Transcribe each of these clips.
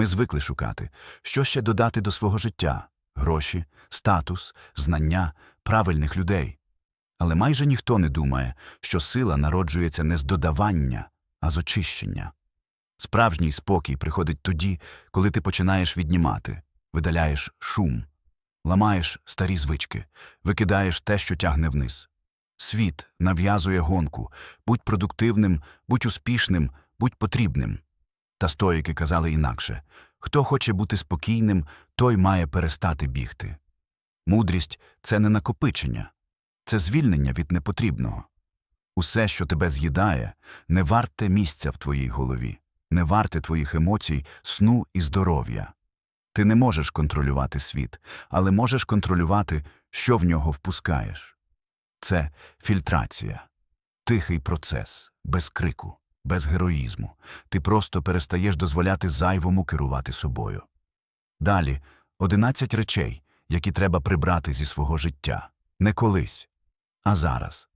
Ми звикли шукати, що ще додати до свого життя гроші, статус, знання, правильних людей. Але майже ніхто не думає, що сила народжується не з додавання, а з очищення. Справжній спокій приходить тоді, коли ти починаєш віднімати, видаляєш шум, ламаєш старі звички, викидаєш те, що тягне вниз. Світ нав'язує гонку будь продуктивним, будь успішним, будь потрібним. Та стоїки казали інакше хто хоче бути спокійним, той має перестати бігти. Мудрість це не накопичення, це звільнення від непотрібного. Усе, що тебе з'їдає, не варте місця в твоїй голові, не варте твоїх емоцій, сну і здоров'я. Ти не можеш контролювати світ, але можеш контролювати, що в нього впускаєш. Це фільтрація, тихий процес, без крику, без героїзму. Ти просто перестаєш дозволяти зайвому керувати собою. Далі одинадцять речей, які треба прибрати зі свого життя. Не колись, а зараз.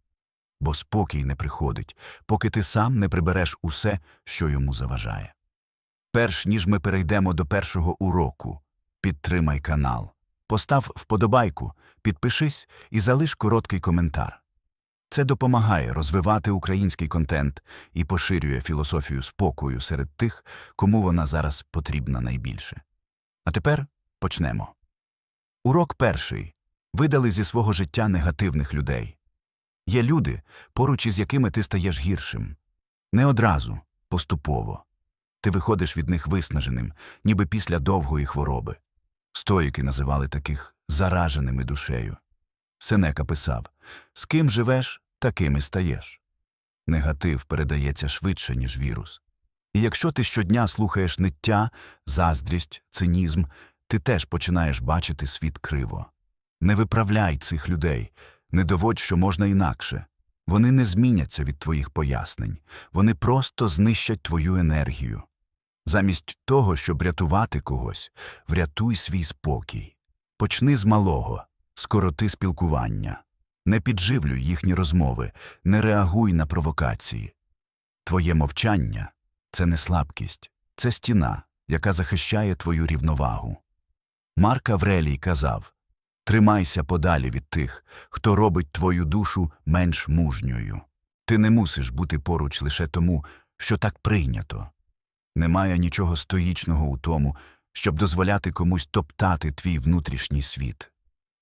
Бо спокій не приходить, поки ти сам не прибереш усе, що йому заважає. Перш ніж ми перейдемо до першого уроку, підтримай канал, постав вподобайку, підпишись і залиш короткий коментар. Це допомагає розвивати український контент і поширює філософію спокою серед тих, кому вона зараз потрібна найбільше. А тепер почнемо. Урок перший. Видали зі свого життя негативних людей. Є люди, поруч із якими ти стаєш гіршим. Не одразу, поступово. Ти виходиш від них виснаженим, ніби після довгої хвороби. Стоїки називали таких зараженими душею. Сенека писав З ким живеш, таким і стаєш. Негатив передається швидше, ніж вірус. І якщо ти щодня слухаєш ниття, заздрість, цинізм, ти теж починаєш бачити світ криво. Не виправляй цих людей, не доводь, що можна інакше. Вони не зміняться від твоїх пояснень, вони просто знищать твою енергію. Замість того, щоб рятувати когось, врятуй свій спокій. Почни з малого, скороти спілкування. Не підживлюй їхні розмови, не реагуй на провокації. Твоє мовчання це не слабкість, це стіна, яка захищає твою рівновагу. Марк Аврелій казав Тримайся подалі від тих, хто робить твою душу менш мужньою. Ти не мусиш бути поруч лише тому, що так прийнято. Немає нічого стоїчного у тому, щоб дозволяти комусь топтати твій внутрішній світ.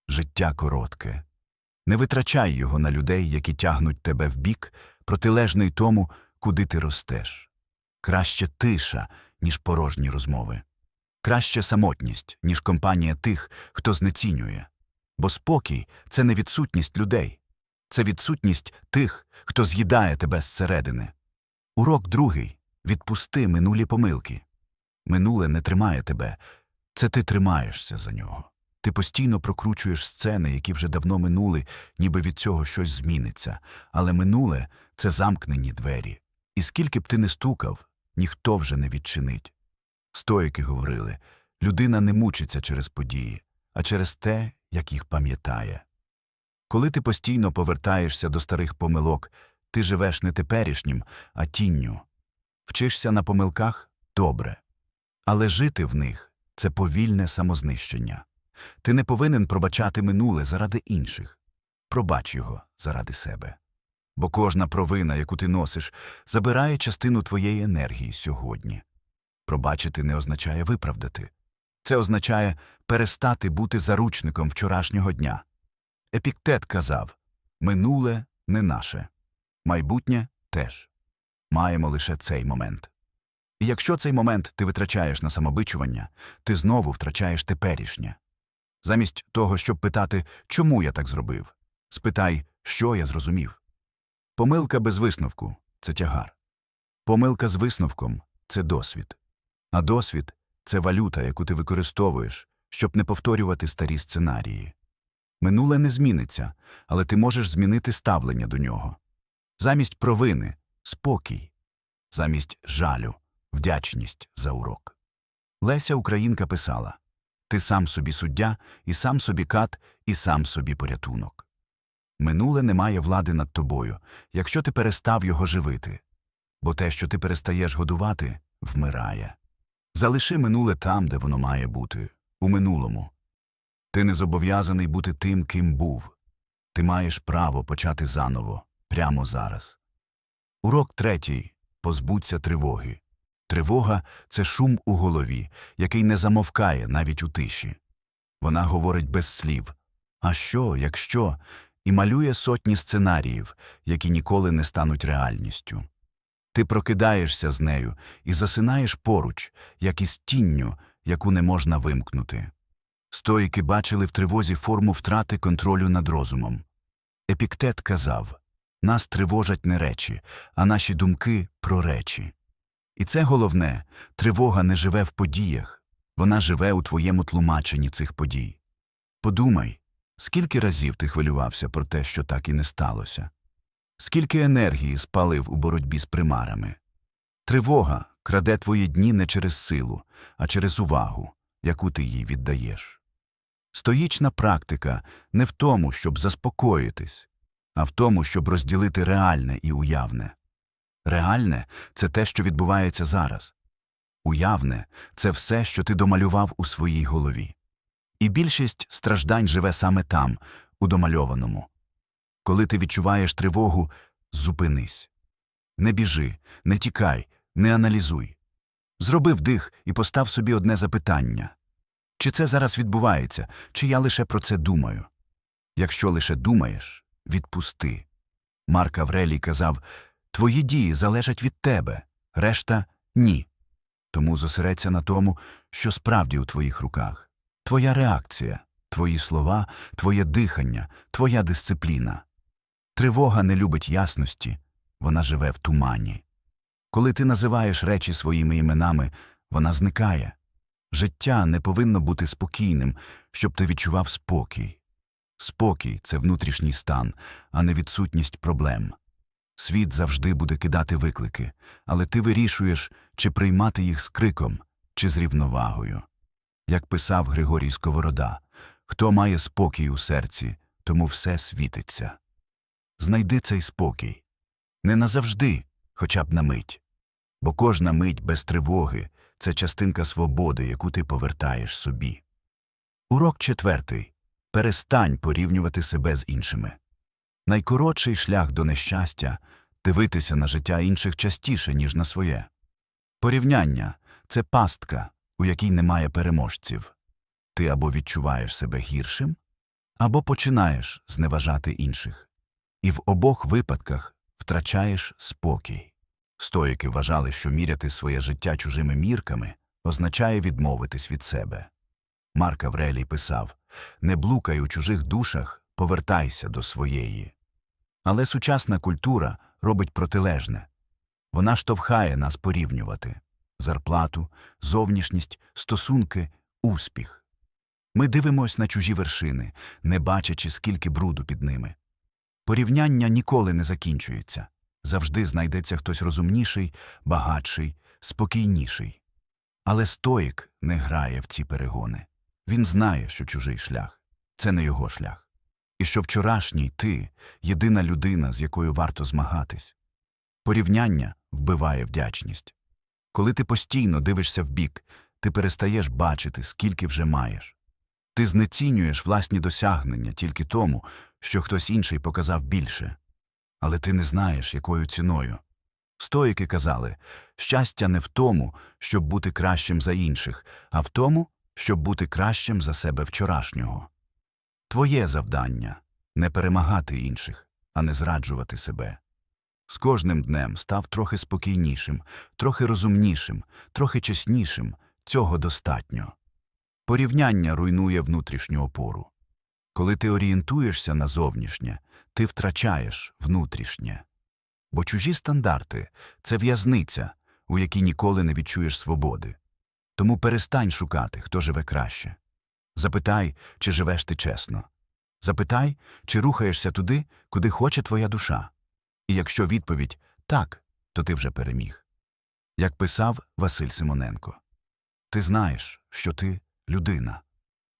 Життя коротке. Не витрачай його на людей, які тягнуть тебе в бік, протилежний тому, куди ти ростеш. Краще тиша, ніж порожні розмови. Краще самотність, ніж компанія тих, хто знецінює. Бо спокій це не відсутність людей, це відсутність тих, хто з'їдає тебе зсередини. Урок другий відпусти минулі помилки. Минуле не тримає тебе, це ти тримаєшся за нього. Ти постійно прокручуєш сцени, які вже давно минули, ніби від цього щось зміниться, але минуле це замкнені двері. І скільки б ти не стукав, ніхто вже не відчинить. Стоїки говорили людина не мучиться через події, а через те, як їх пам'ятає. Коли ти постійно повертаєшся до старих помилок, ти живеш не теперішнім, а тінню. Вчишся на помилках добре. Але жити в них це повільне самознищення. Ти не повинен пробачати минуле заради інших. Пробач його заради себе. Бо кожна провина, яку ти носиш, забирає частину твоєї енергії сьогодні. Пробачити не означає виправдати. Це означає перестати бути заручником вчорашнього дня. Епіктет казав минуле не наше, майбутнє теж. Маємо лише цей момент. І якщо цей момент ти витрачаєш на самобичування, ти знову втрачаєш теперішнє. Замість того, щоб питати, чому я так зробив, спитай, що я зрозумів. Помилка без висновку це тягар. Помилка з висновком це досвід. А досвід це валюта, яку ти використовуєш, щоб не повторювати старі сценарії. Минуле не зміниться, але ти можеш змінити ставлення до нього. Замість провини спокій, замість жалю вдячність за урок. Леся Українка писала Ти сам собі суддя, і сам собі кат, і сам собі порятунок. Минуле не має влади над тобою, якщо ти перестав його живити, бо те, що ти перестаєш годувати, вмирає. Залиши минуле там, де воно має бути, у минулому. Ти не зобов'язаний бути тим, ким був. Ти маєш право почати заново, прямо зараз. Урок третій позбудься тривоги. Тривога це шум у голові, який не замовкає навіть у тиші. Вона говорить без слів А що, якщо? і малює сотні сценаріїв, які ніколи не стануть реальністю. Ти прокидаєшся з нею і засинаєш поруч, як із тінню, яку не можна вимкнути. Стоїки бачили в тривозі форму втрати контролю над розумом. Епіктет казав нас тривожать не речі, а наші думки про речі. І це головне тривога не живе в подіях, вона живе у твоєму тлумаченні цих подій. Подумай, скільки разів ти хвилювався про те, що так і не сталося, скільки енергії спалив у боротьбі з примарами. Тривога краде твої дні не через силу, а через увагу, яку ти їй віддаєш. Стоїчна практика не в тому, щоб заспокоїтись, а в тому, щоб розділити реальне і уявне. Реальне це те, що відбувається зараз. Уявне це все, що ти домалював у своїй голові. І більшість страждань живе саме там, у домальованому. Коли ти відчуваєш тривогу, зупинись. Не біжи, не тікай, не аналізуй. Зроби вдих і постав собі одне запитання чи це зараз відбувається, чи я лише про це думаю? Якщо лише думаєш, відпусти. Марк Аврелій казав Твої дії залежать від тебе, решта ні. Тому зосередься на тому, що справді у твоїх руках. Твоя реакція, твої слова, твоє дихання, твоя дисципліна. Тривога не любить ясності, вона живе в тумані. Коли ти називаєш речі своїми іменами, вона зникає. Життя не повинно бути спокійним, щоб ти відчував спокій. Спокій це внутрішній стан, а не відсутність проблем. Світ завжди буде кидати виклики, але ти вирішуєш, чи приймати їх з криком, чи з рівновагою. Як писав Григорій Сковорода, хто має спокій у серці, тому все світиться. Знайди цей спокій. Не назавжди, хоча б на мить. Бо кожна мить без тривоги це частинка свободи, яку ти повертаєш собі. Урок четвертий. Перестань порівнювати себе з іншими. Найкоротший шлях до нещастя дивитися на життя інших частіше, ніж на своє. Порівняння це пастка, у якій немає переможців. Ти або відчуваєш себе гіршим, або починаєш зневажати інших. І в обох випадках втрачаєш спокій. Стоїки вважали, що міряти своє життя чужими мірками означає відмовитись від себе. Марк Аврелій писав Не блукай у чужих душах, повертайся до своєї. Але сучасна культура робить протилежне. Вона штовхає нас порівнювати зарплату, зовнішність, стосунки, успіх. Ми дивимось на чужі вершини, не бачачи, скільки бруду під ними. Порівняння ніколи не закінчується. Завжди знайдеться хтось розумніший, багатший, спокійніший. Але стоїк не грає в ці перегони. Він знає, що чужий шлях це не його шлях. І що вчорашній ти єдина людина, з якою варто змагатись. Порівняння вбиває вдячність. Коли ти постійно дивишся вбік, ти перестаєш бачити, скільки вже маєш. Ти знецінюєш власні досягнення тільки тому, що хтось інший показав більше. Але ти не знаєш, якою ціною. Стоїки казали щастя не в тому, щоб бути кращим за інших, а в тому, щоб бути кращим за себе вчорашнього. Твоє завдання не перемагати інших, а не зраджувати себе. З кожним днем став трохи спокійнішим, трохи розумнішим, трохи чеснішим, цього достатньо. Порівняння руйнує внутрішню опору. Коли ти орієнтуєшся на зовнішнє, ти втрачаєш внутрішнє. Бо чужі стандарти це в'язниця, у якій ніколи не відчуєш свободи. Тому перестань шукати, хто живе краще. Запитай, чи живеш ти чесно. Запитай, чи рухаєшся туди, куди хоче твоя душа. І якщо відповідь так, то ти вже переміг. Як писав Василь Симоненко Ти знаєш, що ти людина.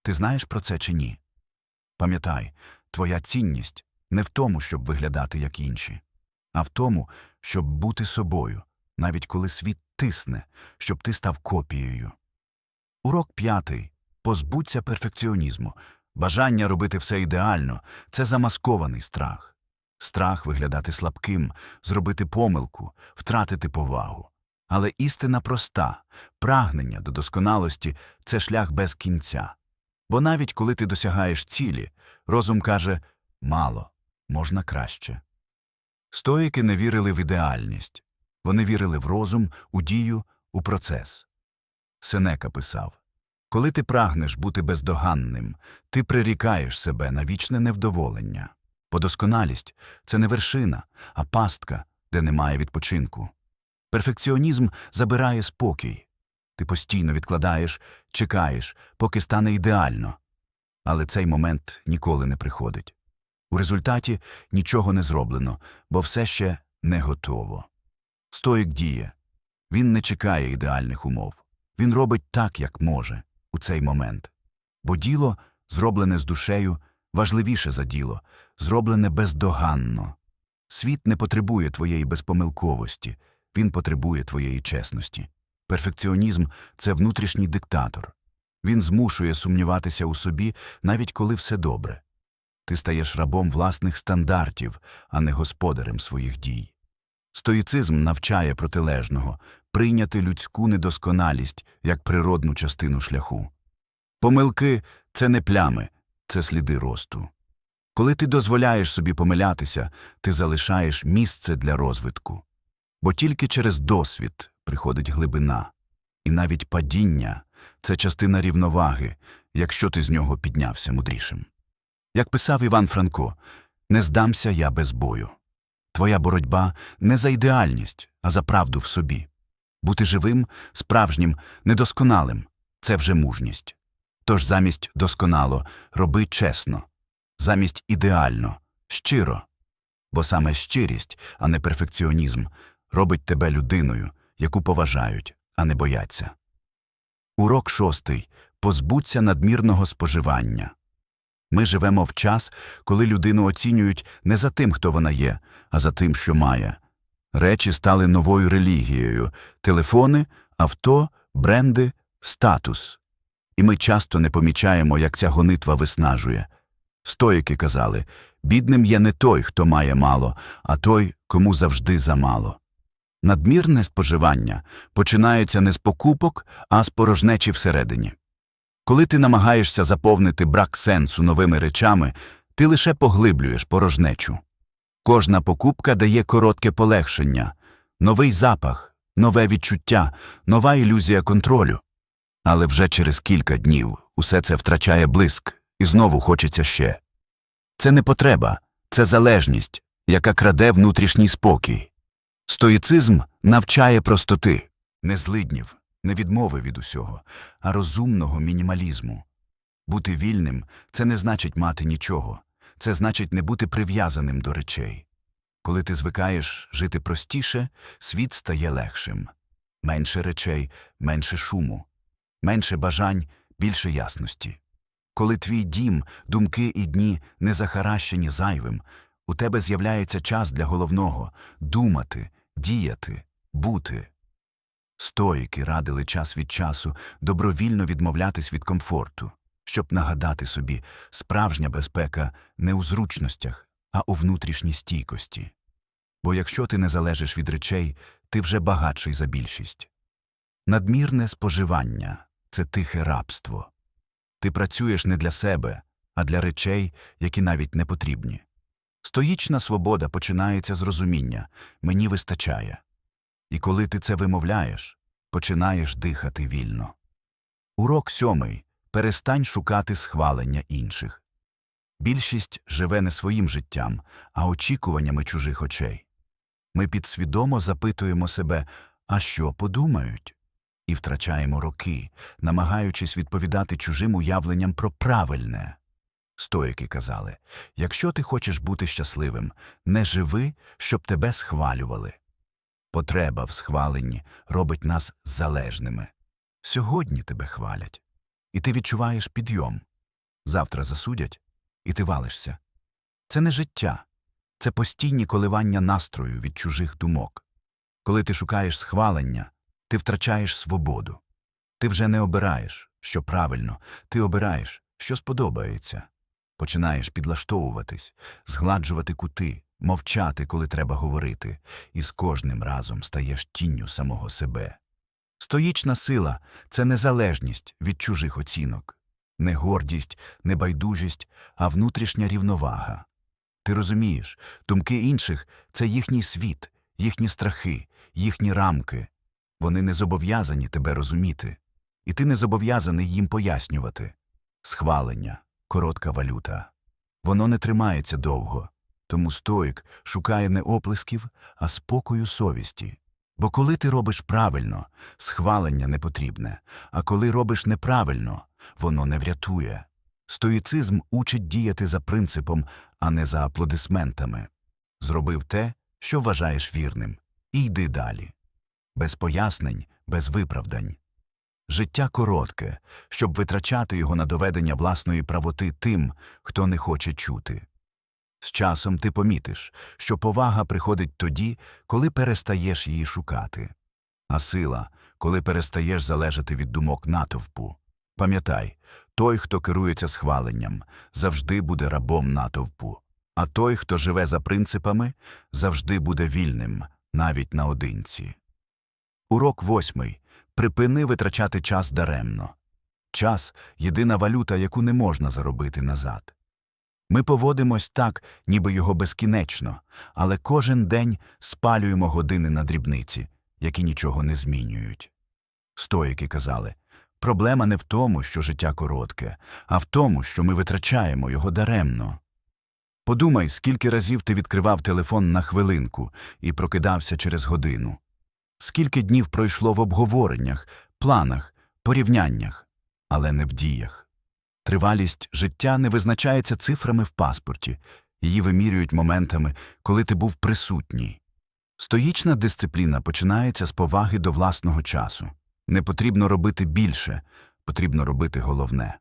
Ти знаєш про це чи ні? Пам'ятай, твоя цінність не в тому, щоб виглядати як інші, а в тому, щоб бути собою, навіть коли світ тисне, щоб ти став копією. Урок п'ятий. Позбудься перфекціонізму. Бажання робити все ідеально – це замаскований страх. Страх виглядати слабким, зробити помилку, втратити повагу. Але істина проста – прагнення до досконалості – це шлях без кінця. Бо навіть коли ти досягаєш цілі, розум каже «мало, можна краще». Стоїки не вірили в ідеальність. Вони вірили в розум, у дію, у процес. Сенека писав Коли ти прагнеш бути бездоганним, ти прирікаєш себе на вічне невдоволення. Бо досконалість – це не вершина, а пастка, де немає відпочинку. Перфекціонізм забирає спокій. Ти постійно відкладаєш, чекаєш, поки стане ідеально. Але цей момент ніколи не приходить. У результаті нічого не зроблено, бо все ще не готово. Стоїк діє. Він не чекає ідеальних умов. Він робить так, як може, у цей момент. Бо діло, зроблене з душею, важливіше за діло, зроблене бездоганно. Світ не потребує твоєї безпомилковості, він потребує твоєї чесності. Перфекціонізм це внутрішній диктатор. Він змушує сумніватися у собі, навіть коли все добре. Ти стаєш рабом власних стандартів, а не господарем своїх дій. Стоїцизм навчає протилежного прийняти людську недосконалість як природну частину шляху. Помилки це не плями, це сліди росту. Коли ти дозволяєш собі помилятися, ти залишаєш місце для розвитку. Бо тільки через досвід приходить глибина, і навіть падіння це частина рівноваги, якщо ти з нього піднявся мудрішим. Як писав Іван Франко, не здамся я без бою. Твоя боротьба не за ідеальність, а за правду в собі. Бути живим, справжнім, недосконалим це вже мужність. Тож замість досконало роби чесно, замість ідеально, щиро. Бо саме щирість, а не перфекціонізм, робить тебе людиною, яку поважають, а не бояться. Урок шостий позбудься надмірного споживання. Ми живемо в час, коли людину оцінюють не за тим, хто вона є, а за тим, що має. Речі стали новою релігією телефони, авто, бренди, статус. І ми часто не помічаємо, як ця гонитва виснажує. Стоїки казали бідним є не той, хто має мало, а той, кому завжди замало. Надмірне споживання починається не з покупок, а з порожнечі всередині. Коли ти намагаєшся заповнити брак сенсу новими речами, ти лише поглиблюєш порожнечу. Кожна покупка дає коротке полегшення, новий запах, нове відчуття, нова ілюзія контролю. Але вже через кілька днів усе це втрачає блиск, і знову хочеться ще. Це не потреба, це залежність, яка краде внутрішній спокій. Стоїцизм навчає простоти, не злиднів, не відмови від усього, а розумного мінімалізму. Бути вільним це не значить мати нічого, це значить не бути прив'язаним до речей. Коли ти звикаєш жити простіше, світ стає легшим. Менше речей, менше шуму, менше бажань, більше ясності. Коли твій дім, думки і дні не захаращені зайвим, у тебе з'являється час для головного думати, діяти, бути. Стоїки радили час від часу добровільно відмовлятись від комфорту, щоб нагадати собі, справжня безпека не у зручностях, а у внутрішній стійкості. Бо якщо ти не залежиш від речей, ти вже багатший за більшість. Надмірне споживання це тихе рабство. Ти працюєш не для себе, а для речей, які навіть не потрібні. Стоїчна свобода починається з розуміння мені вистачає. І коли ти це вимовляєш, починаєш дихати вільно. Урок сьомий перестань шукати схвалення інших. Більшість живе не своїм життям, а очікуваннями чужих очей. Ми підсвідомо запитуємо себе, а що подумають? І втрачаємо роки, намагаючись відповідати чужим уявленням про правильне. Стоїки казали якщо ти хочеш бути щасливим, не живи, щоб тебе схвалювали. Потреба в схваленні робить нас залежними. Сьогодні тебе хвалять, і ти відчуваєш підйом. Завтра засудять, і ти валишся. Це не життя, це постійні коливання настрою від чужих думок. Коли ти шукаєш схвалення, ти втрачаєш свободу. Ти вже не обираєш, що правильно, ти обираєш, що сподобається. Починаєш підлаштовуватись, згладжувати кути, мовчати, коли треба говорити, і з кожним разом стаєш тінню самого себе. Стоїчна сила це незалежність від чужих оцінок, не гордість, не байдужість, а внутрішня рівновага. Ти розумієш, думки інших це їхній світ, їхні страхи, їхні рамки. Вони не зобов'язані тебе розуміти, і ти не зобов'язаний їм пояснювати. Схвалення, коротка валюта. Воно не тримається довго, тому стоїк шукає не оплесків, а спокою совісті. Бо коли ти робиш правильно, схвалення не потрібне, а коли робиш неправильно, воно не врятує. Стоїцизм учить діяти за принципом, а не за аплодисментами. Зробив те, що вважаєш вірним, і йди далі. Без пояснень, без виправдань. Життя коротке, щоб витрачати його на доведення власної правоти тим, хто не хоче чути. З часом ти помітиш, що повага приходить тоді, коли перестаєш її шукати, а сила, коли перестаєш залежати від думок натовпу. Пам'ятай, той, хто керується схваленням, завжди буде рабом натовпу, а той, хто живе за принципами, завжди буде вільним, навіть наодинці. Урок восьмий. Припини витрачати час даремно. Час єдина валюта, яку не можна заробити назад. Ми поводимось так, ніби його безкінечно, але кожен день спалюємо години на дрібниці, які нічого не змінюють. Стоїки казали проблема не в тому, що життя коротке, а в тому, що ми витрачаємо його даремно. Подумай, скільки разів ти відкривав телефон на хвилинку і прокидався через годину. Скільки днів пройшло в обговореннях, планах, порівняннях, але не в діях. Тривалість життя не визначається цифрами в паспорті, її вимірюють моментами, коли ти був присутній. Стоїчна дисципліна починається з поваги до власного часу. Не потрібно робити більше, потрібно робити головне.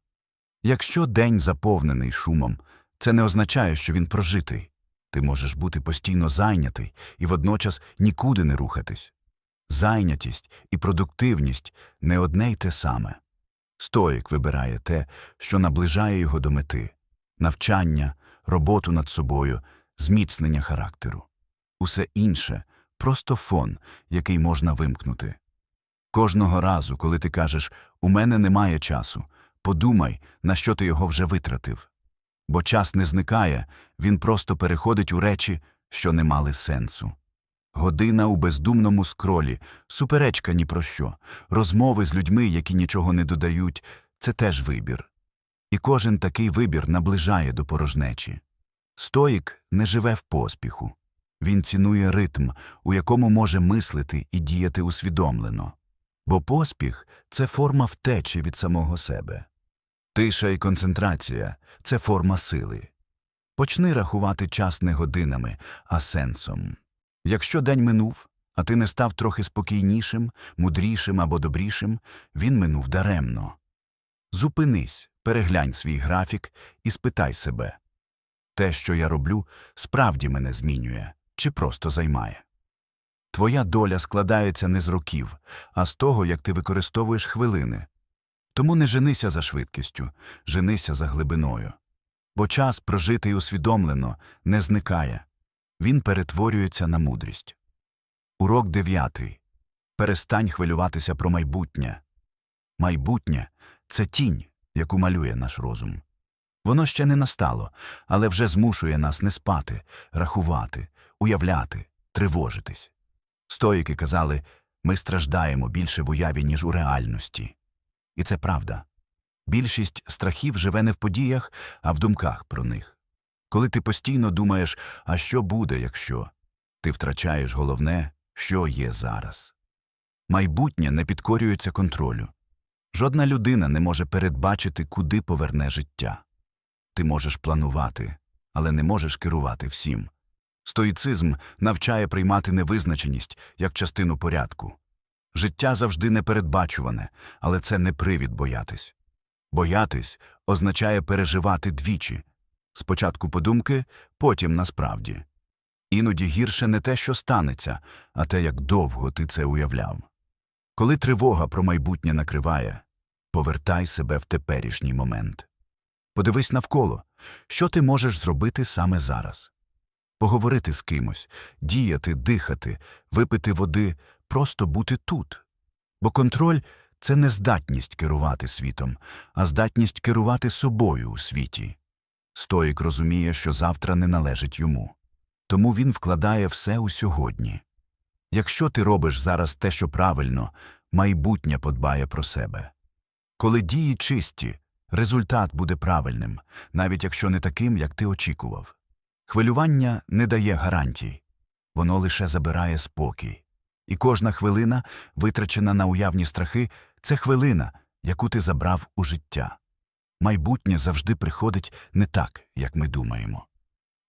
Якщо день заповнений шумом, це не означає, що він прожитий. Ти можеш бути постійно зайнятий і водночас нікуди не рухатись. Зайнятість і продуктивність не одне й те саме. Стоїк вибирає те, що наближає його до мети навчання, роботу над собою, зміцнення характеру. Усе інше просто фон, який можна вимкнути. Кожного разу, коли ти кажеш У мене немає часу, подумай, на що ти його вже витратив. Бо час не зникає, він просто переходить у речі, що не мали сенсу. Година у бездумному скролі, суперечка ні про що, розмови з людьми, які нічого не додають, це теж вибір. І кожен такий вибір наближає до порожнечі. Стоїк не живе в поспіху. Він цінує ритм, у якому може мислити і діяти усвідомлено. Бо поспіх це форма втечі від самого себе. Тиша і концентрація це форма сили. Почни рахувати час не годинами, а сенсом. Якщо день минув, а ти не став трохи спокійнішим, мудрішим або добрішим, він минув даремно. Зупинись, переглянь свій графік і спитай себе те, що я роблю, справді мене змінює чи просто займає. Твоя доля складається не з років, а з того, як ти використовуєш хвилини. Тому не женися за швидкістю, женися за глибиною. Бо час, прожитий усвідомлено, не зникає він перетворюється на мудрість. Урок дев'ятий. Перестань хвилюватися про майбутнє. Майбутнє це тінь, яку малює наш розум. Воно ще не настало, але вже змушує нас не спати, рахувати, уявляти, тривожитись. Стоїки казали ми страждаємо більше в уяві, ніж у реальності. І це правда. Більшість страхів живе не в подіях, а в думках про них. Коли ти постійно думаєш, а що буде, якщо ти втрачаєш головне, що є зараз. Майбутнє не підкорюється контролю. Жодна людина не може передбачити, куди поверне життя. Ти можеш планувати, але не можеш керувати всім. Стоїцизм навчає приймати невизначеність як частину порядку. Життя завжди непередбачуване, але це не привід боятись. Боятись означає переживати двічі спочатку подумки, потім насправді. Іноді гірше не те, що станеться, а те, як довго ти це уявляв. Коли тривога про майбутнє накриває, повертай себе в теперішній момент. Подивись навколо, що ти можеш зробити саме зараз. Поговорити з кимось, діяти, дихати, випити води, просто бути тут. Бо контроль це не здатність керувати світом, а здатність керувати собою у світі. Стоїк розуміє, що завтра не належить йому. Тому він вкладає все у сьогодні. Якщо ти робиш зараз те, що правильно, майбутнє подбає про себе. Коли дії чисті, результат буде правильним, навіть якщо не таким, як ти очікував. Хвилювання не дає гарантій, воно лише забирає спокій. І кожна хвилина, витрачена на уявні страхи, це хвилина, яку ти забрав у життя. Майбутнє завжди приходить не так, як ми думаємо.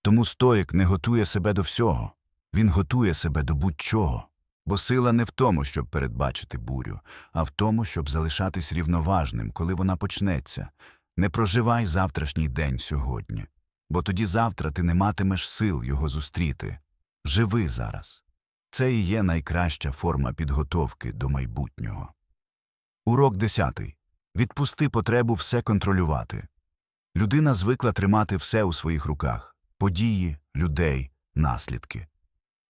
Тому стоїк не готує себе до всього, він готує себе до будь-чого. Бо сила не в тому, щоб передбачити бурю, а в тому, щоб залишатись рівноважним, коли вона почнеться. Не проживай завтрашній день сьогодні, бо тоді завтра ти не матимеш сил його зустріти. Живи зараз. Це і є найкраща форма підготовки до майбутнього. Урок 10. Відпусти потребу все контролювати. Людина звикла тримати все у своїх руках події, людей, наслідки.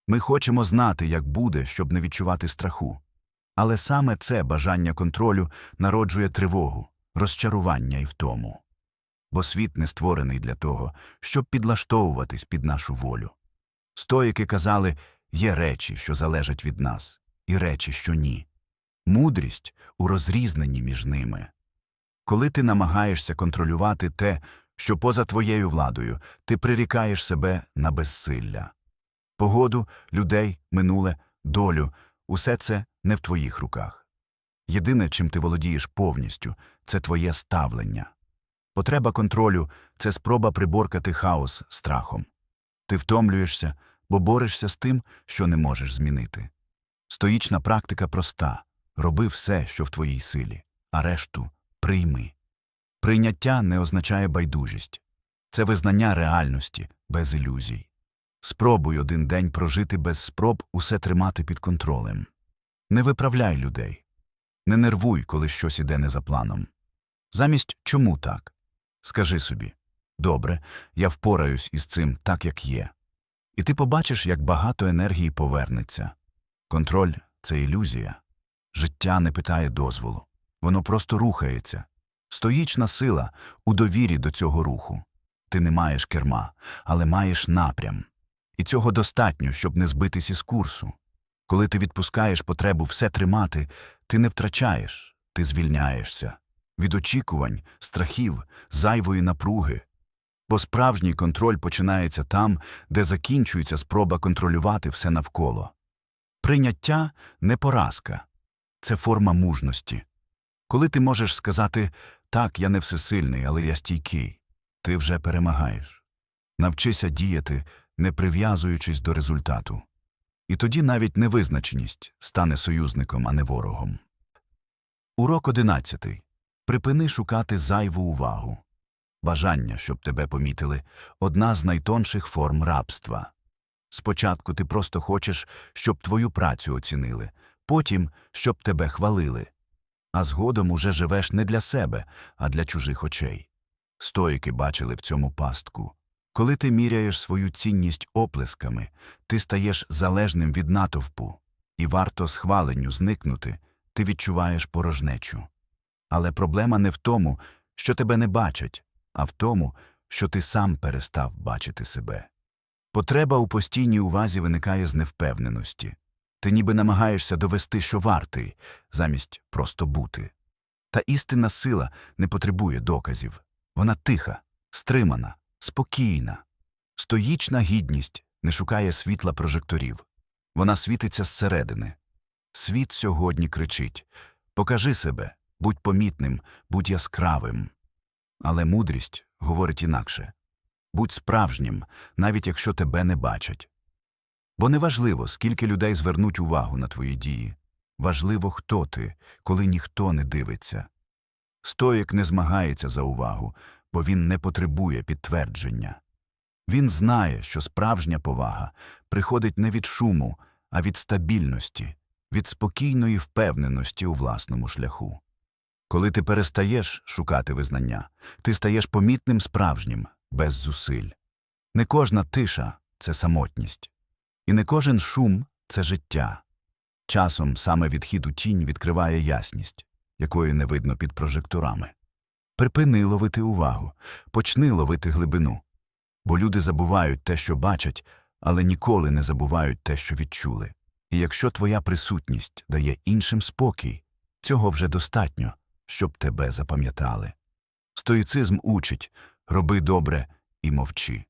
Ми хочемо знати, як буде, щоб не відчувати страху. Але саме це бажання контролю народжує тривогу, розчарування і втому. Бо світ не створений для того, щоб підлаштовуватись під нашу волю. Стоїки казали, є речі, що залежать від нас, і речі, що ні. Мудрість у розрізненні між ними. Коли ти намагаєшся контролювати те, що поза твоєю владою, ти прирікаєш себе на безсилля. Погоду, людей, минуле, долю усе це не в твоїх руках. Єдине, чим ти володієш повністю, це твоє ставлення. Потреба контролю це спроба приборкати хаос страхом. Ти втомлюєшся, бо борешся з тим, що не можеш змінити. Стоїчна практика проста роби все, що в твоїй силі, а решту прийми. Прийняття не означає байдужість це визнання реальності без ілюзій. Спробуй один день прожити без спроб усе тримати під контролем. Не виправляй людей. Не нервуй, коли щось іде не за планом. Замість чому так? Скажи собі добре, я впораюсь із цим так, як є. І ти побачиш, як багато енергії повернеться. Контроль це ілюзія. Життя не питає дозволу. Воно просто рухається. Стоїчна сила у довірі до цього руху. Ти не маєш керма, але маєш напрям. І цього достатньо, щоб не збитись із курсу. Коли ти відпускаєш потребу все тримати, ти не втрачаєш, ти звільняєшся від очікувань, страхів, зайвої напруги. Бо справжній контроль починається там, де закінчується спроба контролювати все навколо. Прийняття не поразка, це форма мужності. Коли ти можеш сказати так, я не всесильний, але я стійкий, ти вже перемагаєш. Навчися діяти, не прив'язуючись до результату. І тоді навіть невизначеність стане союзником, а не ворогом. Урок одинадцятий. Припини шукати зайву увагу. Бажання, щоб тебе помітили, одна з найтонших форм рабства. Спочатку ти просто хочеш, щоб твою працю оцінили, потім, щоб тебе хвалили. А згодом уже живеш не для себе, а для чужих очей. Стоїки бачили в цьому пастку. Коли ти міряєш свою цінність оплесками, ти стаєш залежним від натовпу, і варто схваленню зникнути, ти відчуваєш порожнечу. Але проблема не в тому, що тебе не бачать, а в тому, що ти сам перестав бачити себе. Потреба у постійній увазі виникає з невпевненості. Ти ніби намагаєшся довести, що вартий, замість просто бути. Та істинна сила не потребує доказів. Вона тиха, стримана, спокійна. Стоїчна гідність не шукає світла прожекторів. Вона світиться зсередини. Світ сьогодні кричить Покажи себе, будь помітним, будь яскравим. Але мудрість говорить інакше будь справжнім, навіть якщо тебе не бачать. Бо неважливо, скільки людей звернуть увагу на твої дії. Важливо, хто ти, коли ніхто не дивиться. Стоїк не змагається за увагу, бо він не потребує підтвердження. Він знає, що справжня повага приходить не від шуму, а від стабільності, від спокійної впевненості у власному шляху. Коли ти перестаєш шукати визнання, ти стаєш помітним справжнім, без зусиль. Не кожна тиша це самотність, і не кожен шум це життя. Часом саме відхід у тінь відкриває ясність, якої не видно під прожекторами. Припини ловити увагу, почни ловити глибину. Бо люди забувають те, що бачать, але ніколи не забувають те, що відчули. І якщо твоя присутність дає іншим спокій, цього вже достатньо, щоб тебе запам'ятали. Стоїцизм учить роби добре і мовчи.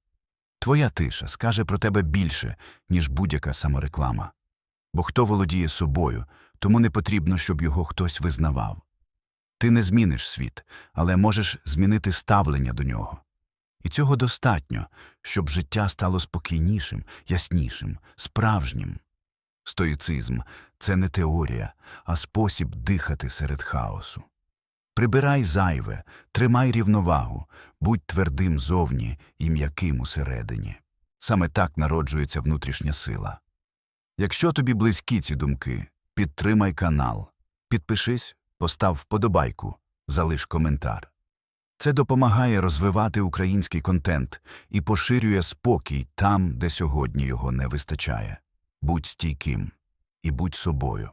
Твоя тиша скаже про тебе більше, ніж будь-яка самореклама. Бо хто володіє собою, тому не потрібно, щоб його хтось визнавав. Ти не зміниш світ, але можеш змінити ставлення до нього. І цього достатньо, щоб життя стало спокійнішим, яснішим, справжнім. Стоїцизм це не теорія, а спосіб дихати серед хаосу. Прибирай зайве, тримай рівновагу, будь твердим зовні і м'яким усередині. Саме так народжується внутрішня сила. Якщо тобі близькі ці думки, підтримай канал, підпишись, постав вподобайку, залиш коментар. Це допомагає розвивати український контент і поширює спокій там, де сьогодні його не вистачає. Будь стійким і будь собою.